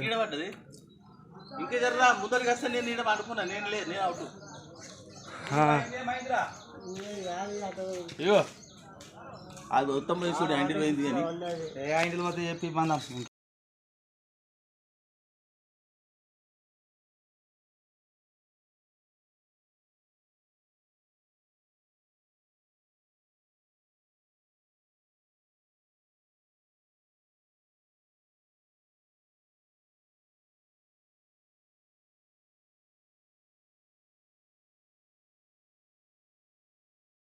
ఈడ పడ్డది ఇంకా జర్రా ముందరికి వస్తే నేను ఈడ పడుకున్నా నేను లేదు నేను అవుట్ ఇగో అది ఉత్తమ చూడు యాంటీ పోయింది కానీ. ఏ ఇంటికి పోతే చెప్పి మన